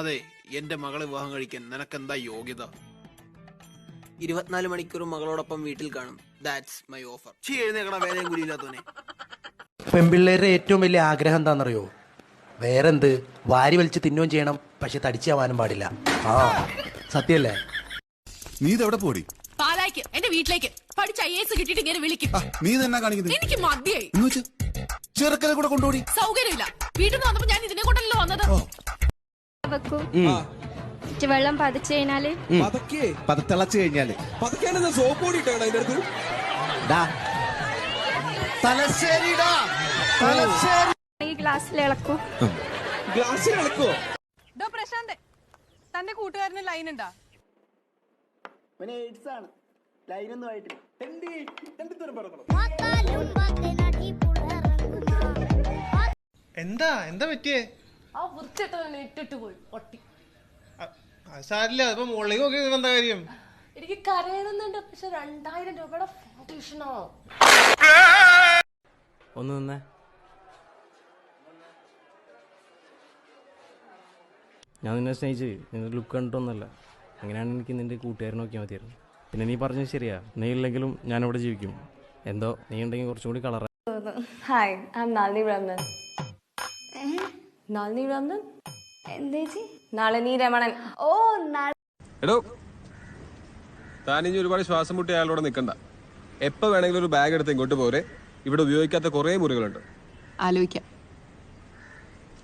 അതെ എന്റെ മകളെ വിവാഹം കഴിക്കാൻ നിനക്കെന്താ യോഗ്യത? ഇരുപത്തിനാല് മണിക്കൂറും മകളോടൊപ്പം വീട്ടിൽ കാണും. ദാറ്റ്സ് മൈ ഓഫർ ചീ എഴുന്നേക്കണ വേലയും കുലിയില്ലാത്തവനെ പെൺപിള്ളേരുടെ ഏറ്റവും വലിയ ആഗ്രഹം എന്താണെന്നറിയോ? വേറെന്ത്? വാരി വലിച്ച് തിന്നുകയും ചെയ്യണം പക്ഷെ തടിച്ചാവാനും പാടില്ല. ആ സത്യല്ലേ നീ ഇതെവിടെ പോടി? പാലായ്ക്ക് എന്റെ വീട്ടിലേക്ക്. പഠിച്ച ഐ എസ് കിട്ടിയിട്ട് ഇങ്ങനെ വിളിക്കും. നീ തന്നെ കാണിക്കുന്നത്? എനിക്ക് മതിയായി. എന്ന് വെച്ച്. ചെറുക്കനെ കൂടെ കൊണ്ടുപോടി. സൗകര്യമില്ല. വീട്ടിൽ നിന്ന് വന്നപ്പോ ഞാൻ ഇതിനെ കൊണ്ടല്ലോ വന്നത്. വെക്കൂ. വെള്ളം പതിച്ചു കഴിഞ്ഞാൽ പതക്കേ. പതത്തിളച്ചു കഴിഞ്ഞാൽ. സോപ്പ് പൊടി ഇട്ടാണ് അതിന്റെ അടുത്ത്? ഈ ഗ്ലാസ്സിൽ ഇളക്കൂ. ഗ്ലാസ്സിൽ ഇളക്കോ ഡോ പ്രശാന്ത് തന്റെ കൂട്ടുകാരന് ലൈൻ ഉണ്ടാ എന്താ എന്താ പറ്റിയേ? ആ വൃത്തിട്ട് ഇട്ടിട്ട് പോയി പൊട്ടി. സാരില്ല അതിപ്പോ മുകളിലേക്ക് നോക്കി എന്താ കാര്യം? എനിക്ക് കരയണമെന്നുണ്ട് പക്ഷെ രണ്ടായിരം രൂപയുടെ ഫൗണ്ടേഷനോ ഒന്ന് നിന്നേ. ഞാൻ നിന്നെ സ്നേഹിച്ച് നിന്റെ ലുക്ക് കണ്ടിട്ടൊന്നല്ല അങ്ങനെയാണ് എനിക്ക് നിന്റെ കൂട്ടുകാരൻ നോക്കിയാൽ മതിയായിരുന്നു. പിന്നെ നീ പറഞ്ഞത് ശരിയാ. നീ ഇല്ലെങ്കിലും ഞാൻ ഇവിടെ ജീവിക്കും. എന്തോ നീ ഉണ്ടെങ്കിൽ കുറച്ചുകൂടി കൂടി colour hi I am Nali Brahman Nalini Brahman എന്തേച്ചി Nalini Ramanan. ഓ എടോ താനിഞ്ഞ് ഒരുപാട് ശ്വാസം മുട്ടി അയാളോട് നിൽക്കണ്ട എപ്പോ വേണമെങ്കിലും ഒരു ബാഗ് എടുത്ത് ഇങ്ങോട്ട് പോരെ. ഇവിടെ ഉപയോഗിക്കാത്ത കുറേ മുറികളുണ്ട്. ആലോചിക്കാം.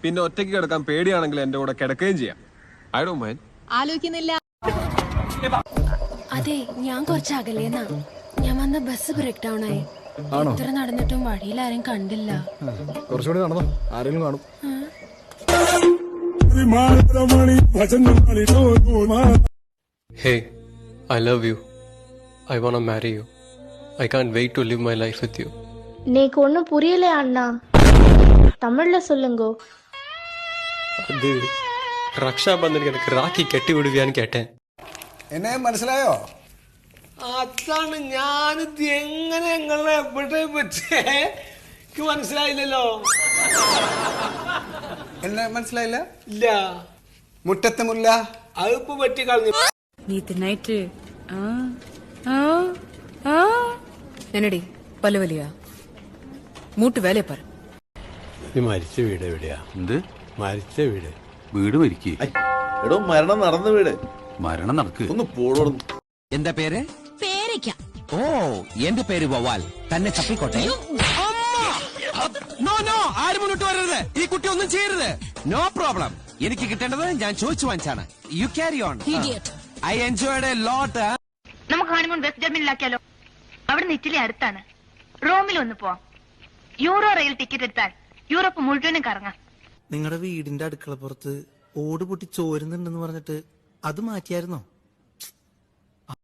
പിന്നെ ഒറ്റയ്ക്ക് കിടക്കാൻ പേടിയാണെങ്കിൽ എന്റെ കൂടെ കിടക്കുകയും ചെയ്യാം. I do mind. ആലോചിക്കുന്നില്ല. അതെ ഞാൻ കുറച്ച് അകലേന്നാ. ഞാൻ വന്ന ബസ് ബ്രേക്ക് ഡൗൺ ആയി. ഇത്ര നടന്നിട്ടും വഴിയിൽ ആരും കണ്ടില്ല. കുറച്ചുകൂടി നടന്നോ. ആരെങ്കിലും കാണും. hey I love you I want marry you I can wait to live my life with you நீக்கு ஒன்றும் புரியல அண்ணா தமிழ்ல சொல்லுங்கோ അത് രക്ഷാബന്ധനിക്ക് എനിക്ക് രാഖി കെട്ടി വിടുകയാന്ന് കേട്ടേ എന്നെ മനസ്സിലായോ അതാണ് ഞാനിത് എങ്ങനെ എങ്ങനെ എവിടെ പറ്റേ എനിക്ക് മനസ്സിലായില്ലല്ലോ എന്നാ മനസ്സിലായില്ല? ഇല്ല. മുറ്റത്തെ മുല്ല? അതിപ്പോ പറ്റി കളഞ്ഞു. നീ തിന്നായിട്ട് എന്നടി പല വലിയ മൂട്ട് വേലയെ പറ ഈ മരിച്ച വീട് എവിടെയാ? എന്ത്? മരിച്ച വീട്. വീട് മരിക്കേ. എടോ മരണം നടന്ന വീട്. മരണം നടക്ക്. ഒന്ന് പോടോടുന്നു എന്താ പേര്? പേരയ്ക്ക. ഓ എന്റെ പേര് വവാൽ തന്നെ ചപ്പിക്കോട്ടെ. ആരും മുന്നോട്ട് വരരുത്. ഈ കുട്ടി ഒന്നും ചെയ്യരുത്. നോ പ്രോബ്ലം എനിക്ക് കിട്ടേണ്ടത് ഞാൻ ചോദിച്ചു വാങ്ങിച്ചാണ്. You carry on I enjoyed a lot നമുക്ക് ഹണിമൂൺ വെസ്റ്റ് ജർമ്മനിലാക്കിയാലോ അവിടെ ഇറ്റലി അടുത്താണ്. റോമിൽ ഒന്ന് പോവാം. യൂറോ റെയിൽ ടിക്കറ്റ് എടുത്താൽ യൂറോപ്പ് മുഴുവനും കറങ്ങാം. നിങ്ങളുടെ വീടിന്റെ അടുക്കളപ്പുറത്ത് ഓട് പൊട്ടി ചോരുന്നുണ്ടെന്ന് പറഞ്ഞിട്ട് അത് മാറ്റിയായിരുന്നോ?